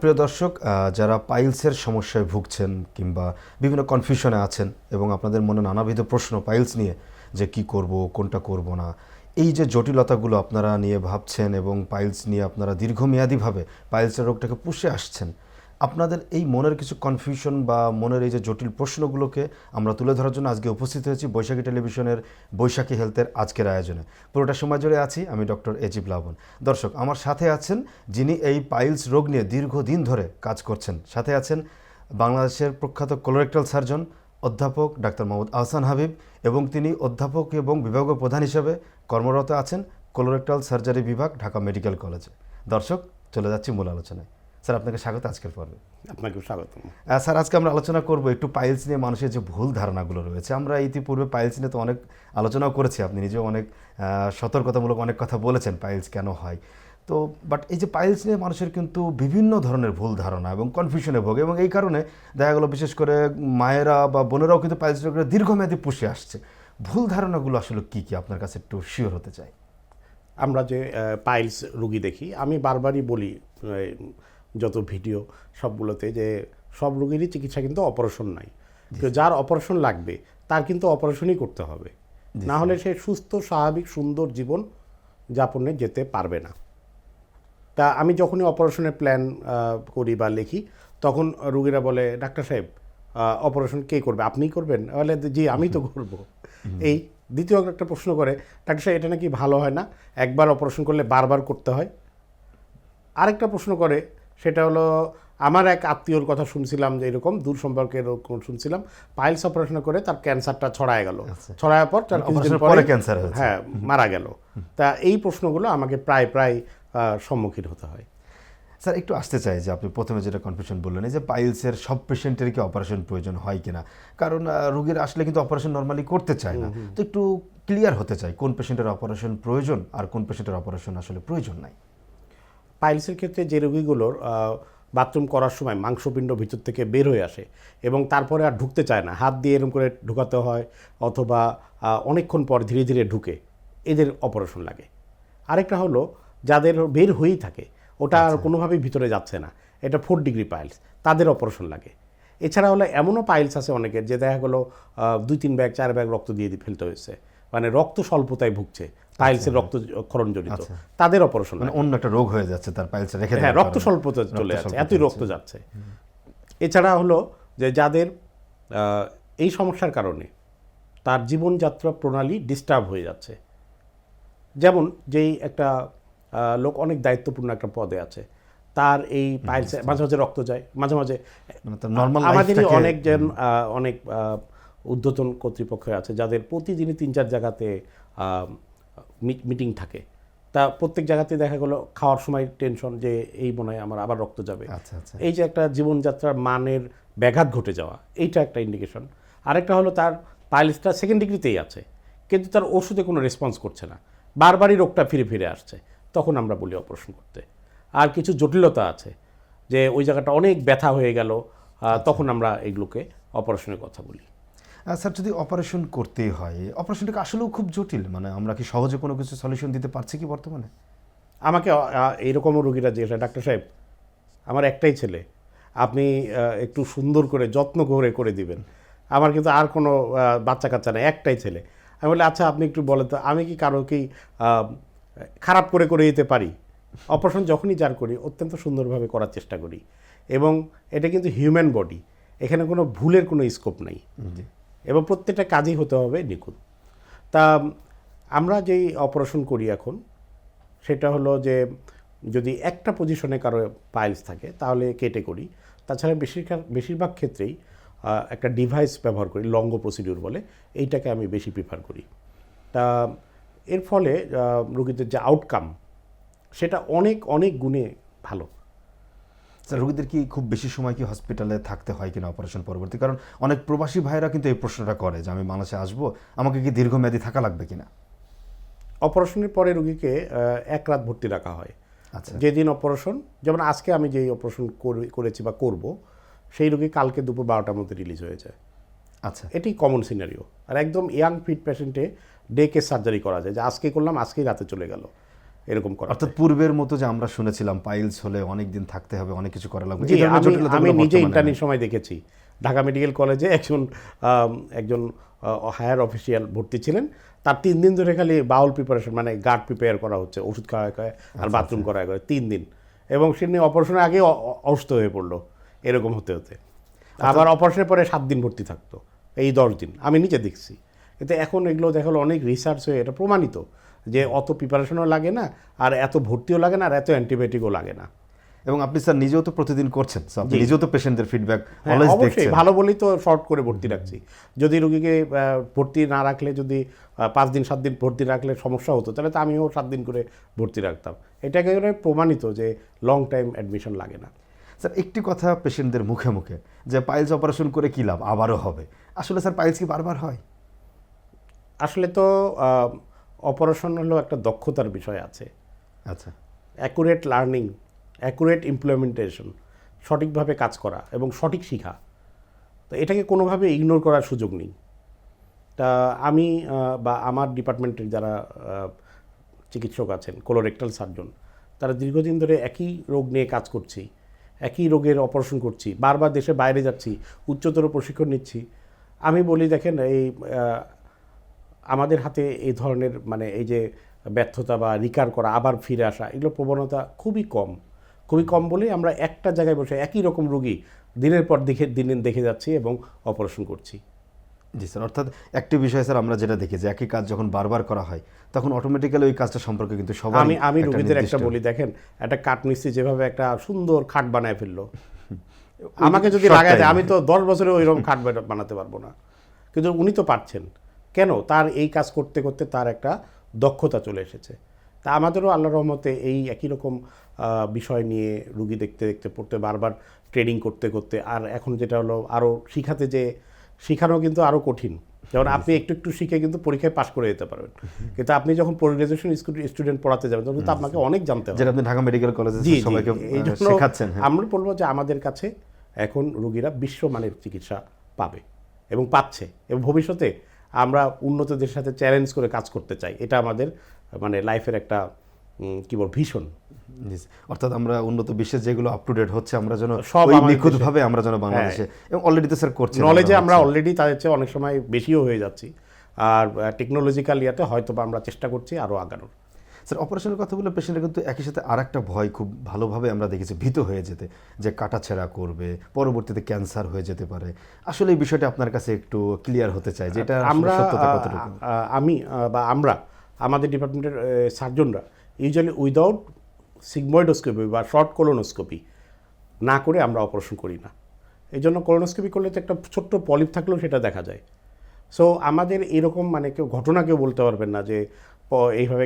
প্রিয় দর্শক যারা পাইলসের সমস্যায় ভুগছেন কিংবা বিভিন্ন কনফিউশনে আছেন এবং আপনাদের মনে নানাবিধ প্রশ্ন পাইলস নিয়ে যে কি করব, কোনটা করব না, এই যে জটিলতাগুলো আপনারা নিয়ে ভাবছেন এবং পাইলস নিয়ে আপনারা দীর্ঘমেয়াদীভাবে পাইলসের রোগটাকে পুষে আসছেন আপনাদের এই মনের কিছু কনফিউশন বা মনের এই যে জটিল প্রশ্নগুলোকে আমরা তুলে ধরার জন্য আজকে উপস্থিত হয়েছি বৈশাখী টেলিভিশনের বৈশাখী হেলথের আজকের আয়োজনে। পুরোটা সময় জুড়ে আছি আমি ডক্টর এজিব লাবণ দর্শক, আমার সাথে আছেন যিনি এই পাইলস রোগ নিয়ে দীর্ঘদিন ধরে কাজ করছেন, সাথে আছেন বাংলাদেশের প্রখ্যাত কোলোরেক্টাল সার্জন অধ্যাপক ডাক্তার মোহাম্মদ আহসান হাবিব এবং তিনি অধ্যাপক এবং বিভাগীয় প্রধান হিসেবে কর্মরত আছেন কোলোরেক্টাল সার্জারি বিভাগ, ঢাকা মেডিকেল কলেজে। দর্শক, চলে যাচ্ছি মূল আলোচনায়। স্যার আপনাকে স্বাগত আজকের পর্বে। আপনাকে স্বাগত স্যার আজকে আমরা আলোচনা করব একটু পাইলস নিয়ে মানুষের যে ভুল ধারণাগুলো রয়েছে। আমরা ইতিপূর্বে পাইলস নিয়ে তো অনেক আলোচনাও করেছি। আপনি নিজেও অনেক সতর্কতামূলক অনেক কথা বলেছেন পাইলস কেন হয়। তো বাট এই যে পাইলস নিয়ে মানুষের কিন্তু বিভিন্ন ধরনের ভুল ধারণা এবং কনফিউশনে ভোগে এবং এই কারণে দেখা গেলো বিশেষ করে মায়েরা বা বোনেরাও কিন্তু পাইলস রোগের দীর্ঘমেয়াদী পুষে আসছে। ভুল ধারণাগুলো আসলে কি কি? আপনার কাছে একটু শিওর হতে চাই। আমরা যে পাইলস রুগী দেখি আমি বারবারই বলি যত ভিডিও সবগুলোতে যে সব রুগীরই চিকিৎসা কিন্তু অপারেশন নাই তো যার অপারেশন লাগবে তার কিন্তু অপারেশনই করতে হবে। না হলে সে সুস্থ স্বাভাবিক সুন্দর জীবন যাপনে যেতে পারবে না। তা আমি যখনই অপারেশনের প্ল্যান করি বা লিখি তখন রুগীরা বলে ডাক্তার সাহেব অপারেশন কে করবে? আপনিই করবেন? বলে জি আমি তো করব। এই দ্বিতীয় একটা প্রশ্ন করে ডাক্তার সাহেব এটা নাকি ভালো হয় না? একবার অপারেশন করলে বারবার করতে হয়? আরেকটা প্রশ্ন করে সেটা হলো আমার এক আত্মীয়র কথা শুনছিলাম যে এরকম দূর সম্পর্কের এরকম শুনছিলাম পাইলস অপারেশন করে তার ক্যান্সারটা ছড়ায় গেল। ছড়ানোর পর তার কিছুদিন পরে ক্যান্সার হয়েছে। হ্যাঁ মারা গেল। তা এই প্রশ্নগুলো আমাকে প্রায় প্রায় সম্মুখীন হতে হয়। স্যার একটু আসতে চাই যে আপনি প্রথমে যেটা কনফিউশন বললেন এই যে পাইলসের সব পেশেন্টের কি অপারেশন প্রয়োজন হয় কিনা? কারণ রোগীর আসলে কিন্তু অপারেশন নর্মালি করতে চায় না। তো একটু ক্লিয়ার হতে চাই কোন পেশেন্টের অপারেশন প্রয়োজন আর কোন পেশেন্টের অপারেশন আসলে প্রয়োজন নাই। পাইলসের ক্ষেত্রে যে রোগীগুলোর বাথরুম করার সময় মাংসপিণ্ড ভিতর থেকে বের হয়ে আসে এবং তারপরে আর ঢুকতে চায় না। হাত দিয়ে এরকম করে ঢুকাতে হয় অথবা অনেকক্ষণ পর ধীরে ধীরে ঢুকে এদের অপারেশন লাগে। আরেকটা হলো যাদের বের হয়েই থাকে ওটা আর কোনোভাবেই ভিতরে যাচ্ছে না। এটা ফোর ডিগ্রি পাইলস তাদের অপারেশন লাগে। এছাড়া হলো এমনও পাইলস আছে অনেকের যে দেখা গেলো দুই তিন ব্যাগ চার ব্যাগ রক্ত দিয়ে দিয়ে ফেলতে হয়েছে। মানে রক্ত স্বল্পতায় ভুগছে পাইলসের রক্ত ক্ষরণ জনিত তাদের অপারেশন মানে অন্য একটা রোগ হয়ে যাচ্ছে তার পাইলসে রেখে হ্যাঁ রক্ত স্বল্পতা চলে যাচ্ছে এতই রক্ত যাচ্ছে। এছাড়া হলো যে যাদের এই সমস্যার কারণে তার জীবনযাত্রা প্রণালী ডিস্টার্ব হয়ে যাচ্ছে। যেমন যেই একটা লোক অনেক দায়িত্বপূর্ণ একটা পদে আছে তার এই পাইলসে মাঝে মাঝে রক্ত যায় মাঝে মাঝে মানে তার আমাদেরই অনেকজন অনেক ঊর্ধ্বতন কর্তৃপক্ষ আছে যাদের প্রতিদিনই তিন চার জায়গাতে মিটিং থাকে। তা প্রত্যেক জায়গাতে দেখা গেলো খাওয়ার সময় টেনশন যে এই মনে হয় আমার আবার রক্ত যাবে। আচ্ছা আচ্ছা। এই যে একটা জীবনযাত্রার মানের ব্যাঘাত ঘটে যাওয়া এইটা একটা ইন্ডিকেশন আরেকটা হলো তার পাইলসটা সেকেন্ড ডিগ্রিতেই আছে কিন্তু তার ওষুধে কোনো রেসপন্স করছে না। বারবারই রোগটা ফিরে ফিরে আসছে তখন আমরা বলি অপারেশন করতে। আর কিছু জটিলতা আছে যে ওই জায়গাটা অনেক ব্যথা হয়ে গেল তখন আমরা এগুলোকে অপারেশনের কথা বলি। স্যার যদি অপারেশন করতেই হয় অপারেশনটা আসলেও খুব জটিল। মানে আমরা কি সহজে কোনো কিছু সলিউশন দিতে পারছি কি বর্তমানে? আমাকে আহ, এইরকমও রোগীরা জিজ্ঞাসা ডাক্তার সাহেব আমার একটাই ছেলে। আপনি একটু সুন্দর করে যত্ন করে করে দিবেন। আমার কিন্তু আর কোনো বাচ্চা কাচ্চা নেই একটাই ছেলে। আমি বলি আচ্ছা আপনি একটু বলেন তো আমি কি কারও কি খারাপ করে করে দিতে পারি? অপারেশন যখনই যার করি অত্যন্ত সুন্দরভাবে করার চেষ্টা করি। এবং এটা কিন্তু হিউম্যান বডি এখানে কোনো ভুলের কোনো স্কোপ নেই। এবং প্রত্যেকটা কাজই হতে হবে নিখুঁত। তা, আমরা যেই অপারেশন করি এখন, সেটা হলো যে, যদি একটা পজিশনে কারও পাইলস থাকে, তাহলে কেটে করি। তাছাড়া বেশিরভাগ বেশিরভাগ ক্ষেত্রেই একটা ডিভাইস ব্যবহার করি লঙ্গ প্রসিডিউর বলে, এইটাকে আমি বেশি প্রিফার করি। তা, এর ফলে রোগীদের যে আউটকাম সেটা অনেক অনেক গুণে ভালো। রোগীদের কি খুব বেশি সময় কি হসপিটালে থাকতে হয় কিনা অপারেশন পরবর্তী? কারণ অনেক প্রবাসী ভাইরা কিন্তু এই প্রশ্নটা করে যে আমি বাংলাদেশে আসব আমাকে কি দীর্ঘমেয়াদী থাকা লাগবে কিনা? অপারেশনের পরে রোগীকে এক রাত ভর্তি রাখা হয়। আচ্ছা। যেদিন অপারেশন যেমন আজকে আমি যেই অপারেশন করেছি বা করব সেই রোগী কালকে দুপুর বারোটার মধ্যে রিলিজ হয়ে যায়। আচ্ছা। এটি কমন সিনারিও আর একদম ইয়াং ফিট পেশেন্টে ডে কেস সার্জারি করা যায়। যে আজকে করলাম আজকেই রাতে চলে গেল। এরকম করা অর্থাৎ পূর্বের মতো যে আমরা শুনেছিলাম পাইলস হলে অনেক দিন থাকতে হবে অনেক কিছু করা লাগবে। আমি নিজে ইন্টার্নির সময় দেখেছি। ঢাকা মেডিকেল কলেজে একজন একজন হায়ার অফিসিয়াল ভর্তি ছিলেন। তার তিন দিন ধরে খালি বাউল প্রিপারেশন মানে গার্ড প্রিপেয়ার করা হচ্ছে ওষুধ খাওয়া আচ্ছা, আর বাথরুম করা করে তিন দিন। এবং সে অপারেশনের আগে অসুস্থ হয়ে পড়ল এরকম হতে হতে। আবার অপারেশনের পরে সাত দিন ভর্তি থাকতো এই দশ দিন। আমি নিজে দেখছি। কিন্তু এখন এগুলো দেখাল অনেক রিসার্চ হয়ে এটা প্রমাণিত যে অত প্রিপারেশনও লাগে না আর এত ভর্তিও লাগে না আর এত অ্যান্টিবায়োটিকও লাগে না। এবং আপনি স্যার নিজেও তো প্রতিদিন করছেন আপনি নিজেও তো পেশেন্টদের ফিডব্যাক অলওয়েজ অবশ্যই দেখছেন। ভালো বলেই তো শর্ট করে ভর্তি রাখছি। যদি রুগীকে ভর্তি না রাখলে যদি পাঁচ দিন সাত দিন ভর্তি রাখলে সমস্যা হতো তাহলে তো আমিও সাত দিন করে ভর্তি রাখতাম। এটা একেবারে প্রমাণিত যে লং টাইম অ্যাডমিশন লাগে না। স্যার একটি কথা পেশেন্টদের মুখে মুখে যে পাইলস অপারেশন করে কি লাভ? আবারও হবে। আসলে স্যার পাইলস কি বারবার হয়? আসলে তো অপারেশন হলো একটা দক্ষতার বিষয় আছে। আচ্ছা। অ্যাকুরেট লার্নিং অ্যাকুরেট ইমপ্লিমেন্টেশন সঠিকভাবে কাজ করা এবং সঠিক শিখা। তো এটাকে কোনোভাবে ইগনোর করার সুযোগ নেই। তা আমি বা আমার ডিপার্টমেন্টের যারা চিকিৎসক আছেন কোলোরেক্টাল সার্জন তারা দীর্ঘদিন ধরে একই রোগ নিয়ে কাজ করছি একই রোগের অপারেশন করছি বারবার দেশে বাইরে যাচ্ছি উচ্চতর প্রশিক্ষণ নিচ্ছি। আমি বলি দেখেন এই আমাদের হাতে এই ধরনের মানে এই যে ব্যর্থতা বা রিকার করা আবার ফিরে আসা এগুলো প্রবণতা খুবই কম। খুবই কম বলেই আমরা একটা জায়গায় বসে একই রকম রুগী দিনের পর দেখে দিন দিন দেখে যাচ্ছি এবং অপারেশন করছি। জি স্যার অর্থাৎ একটি বিষয় স্যার আমরা যেটা দেখি যে একই কাজ যখন বারবার করা হয় তখন অটোমেটিক্যালি ওই কাজটা সম্পর্কে কিন্তু সবাই আমি আমি রুগীদের একটা বলি দেখেন একটা কাঠ মিস্ত্রি যেভাবে একটা সুন্দর খাট বানায় ফেলল। আমাকে যদি লাগায় দেয় আমি তো দশ বছরে ওই রকম খাট বানাতে পারব না। কিন্তু উনি তো পারছেন। কেন তার এই কাজ করতে করতে তার একটা দক্ষতা চলে এসেছে? তা আমাদেরও আল্লাহ রহমতে এই একই রকম বিষয় নিয়ে রুগী দেখতে দেখতে পড়তে বারবার ট্রেনিং করতে করতে আর এখন যেটা হলো আরও শিখাতে যে শেখানো কিন্তু আরও কঠিন। যেমন আপনি একটু একটু শিখে কিন্তু পরীক্ষায় পাশ করে যেতে পারবেন। কিন্তু আপনি যখন গ্রাজুয়েশন স্টুডেন্ট পড়াতে যাবেন তখন তো আপনাকে অনেক জানতে হবে। যেটা আপনি ঢাকা মেডিকেল কলেজে জি সবাইকে এই জন্য শেখাচ্ছেন হ্যাঁ। আমরা বলব যে আমাদের কাছে এখন রোগীরা বিশ্বমানের চিকিৎসা পাবে এবং পাচ্ছে এবং ভবিষ্যতে আমরা উন্নতদের সাথে চ্যালেঞ্জ করে কাজ করতে চাই। এটা আমাদের মানে লাইফের একটা কি বল ভীষণ। অর্থাৎ আমরা উন্নত বিশ্বে যেগুলো আপ টু ডেট হচ্ছে আমরা যেন সব নিখুঁতভাবে নিখুঁত ভাবে আমরা যেন বাংলাদেশে এবং অলরেডি তো স্যার করছি নলেজে আমরা অলরেডি তাদের চেয়ে অনেক সময় বেশিও হয়ে যাচ্ছি। আর টেকনোলজিক্যাল ইয়াতে হয়তো বা আমরা চেষ্টা করছি আরও আগানোর। স্যার অপারেশনের কথা বলে পেশেন্টের কিন্তু একই সাথে আর একটা ভয় খুব ভালোভাবে আমরা দেখেছি ভীত হয়ে যেতে যে কাটাছেঁড়া করবে পরবর্তীতে ক্যান্সার হয়ে যেতে পারে। আসলে এই বিষয়টা আপনার কাছে একটু ক্লিয়ার হতে চাই যে এটা আমরা আমি বা আমরা আমাদের ডিপার্টমেন্টের সার্জনরা ইউজুয়ালি উইদাউট সিগময়েডোস্কোপি বা শর্ট কোলোনোস্কোপি না করে আমরা অপারেশন করি না। এই জন্য কোলোনোস্কোপি করলে তো একটা ছোট্ট পলিপ থাকলেও সেটা দেখা যায়। সো আমাদের এরকম মানে কেউ ঘটনা কেউ বলতে পারবেন না যে এইভাবে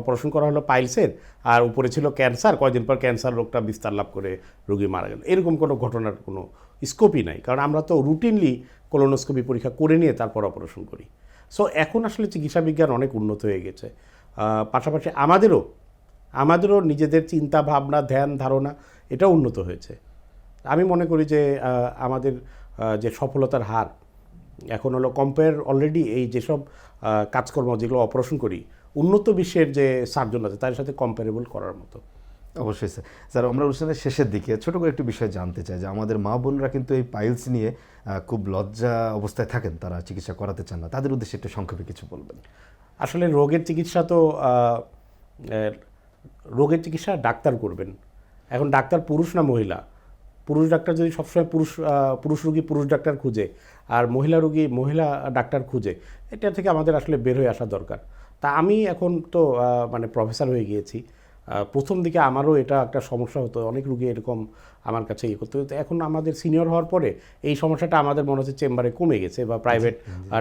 অপারেশন করা হলো পাইলসের আর উপরে ছিল ক্যান্সার কয়দিন পর ক্যান্সার রোগটা বিস্তার লাভ করে রোগী মারা গেল। এরকম কোনো ঘটনার কোনো স্কোপই নাই, কারণ আমরা তো রুটিনলি কোলোনোস্কোপি পরীক্ষা করে নিয়ে তারপর অপারেশন করি। সো এখন আসলে চিকিৎসা বিজ্ঞান অনেক উন্নত হয়ে গেছে। পাশাপাশি আমাদেরও আমাদেরও নিজেদের চিন্তা, ভাবনা, ধ্যান, ধারণা, এটাও উন্নত হয়েছে। আমি মনে করি যে আমাদের যে সফলতার হার এখন হলো কম্পেয়ার অলরেডি এই যেসব কাজকর্ম যেগুলো অপারেশন করি উন্নত বিশ্বের যে সার্জন আছে তাদের সাথে কম্পারেবল করার মতো। অবশ্যই স্যার স্যার আমরা অনুষ্ঠানের শেষের দিকে ছোট করে একটু বিষয় জানতে চাই যে আমাদের মা বোনরা কিন্তু এই পাইলস নিয়ে খুব লজ্জা অবস্থায় থাকেন তারা চিকিৎসা করাতে চান না। তাদের উদ্দেশ্যে একটু সংক্ষেপে কিছু বলবেন। আসলে রোগের চিকিৎসা তো রোগের চিকিৎসা ডাক্তার করবেন। এখন ডাক্তার পুরুষ না মহিলা? পুরুষ ডাক্তার যদি সবসময় পুরুষ পুরুষ রোগী পুরুষ ডাক্তার খুঁজে আর মহিলা রোগী মহিলা ডাক্তার খুঁজে এটা থেকে আমাদের আসলে বের হয়ে আসা দরকার। তা আমি এখন তো মানে প্রফেসর হয়ে গিয়েছি। প্রথম দিকে আমারও এটা একটা সমস্যা হতো অনেক রুগী এরকম আমার কাছে ইয়ে করতে। হতো এখন আমাদের সিনিয়র হওয়ার পরে এই সমস্যাটা আমাদের মনে হচ্ছে চেম্বারে কমে গেছে বা প্রাইভেট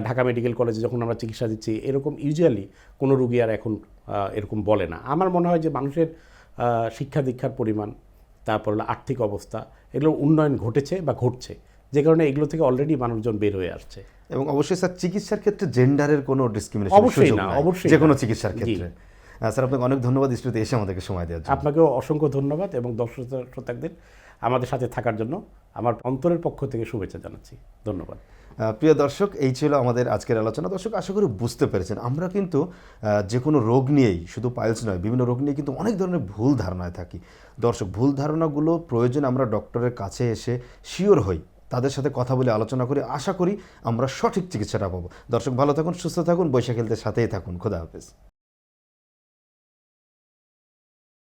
ঢাকা মেডিকেল কলেজে যখন আমরা চিকিৎসা দিচ্ছি এরকম ইউজুয়ালি কোনো রুগী আর এখন এরকম বলে না। আমার মনে হয় যে মানুষের শিক্ষা দীক্ষার পরিমাণ তারপর হলো আর্থিক অবস্থা এগুলো উন্নয়ন ঘটেছে বা ঘটছে। যে কারণে এগুলো থেকে অলরেডি মানুষজন বের হয়ে আসছে। এবং অবশ্যই স্যার চিকিৎসার ক্ষেত্রে জেন্ডারের কোনো ডিসক্রিমিনেশন অবশ্যই না, অবশ্যই যে কোনো চিকিৎসার ক্ষেত্রে। স্যার আপনাকে অনেক ধন্যবাদ স্টুডিওতে এসে আমাদেরকে সময় দেওয়ার জন্য। আপনাকেও অসংখ্য ধন্যবাদ এবং দর্শক শ্রোতাদের আমাদের সাথে থাকার জন্য আমার অন্তরের পক্ষ থেকে শুভেচ্ছা জানাচ্ছি। ধন্যবাদ। প্রিয় দর্শক, এই ছিল আমাদের আজকের আলোচনা। দর্শক, আশা করি বুঝতে পেরেছেন। আমরা কিন্তু যে কোনো রোগ নিয়েই, শুধু পাইলস নয়, বিভিন্ন রোগ নিয়ে কিন্তু অনেক ধরনের ভুল ধারণায় থাকি। দর্শক, ভুল ধারণাগুলো প্রয়োজন আমরা ডক্টরের কাছে এসে শিওর হই। তাদের সাথে কথা বলে আলোচনা করি আশা করি আমরা সঠিক চিকিৎসাটা পাবো। দর্শক, ভালো থাকুন, সুস্থ থাকুন, বৈশাখ খেলতে সাথেই থাকুন। খোদা হাফেজ।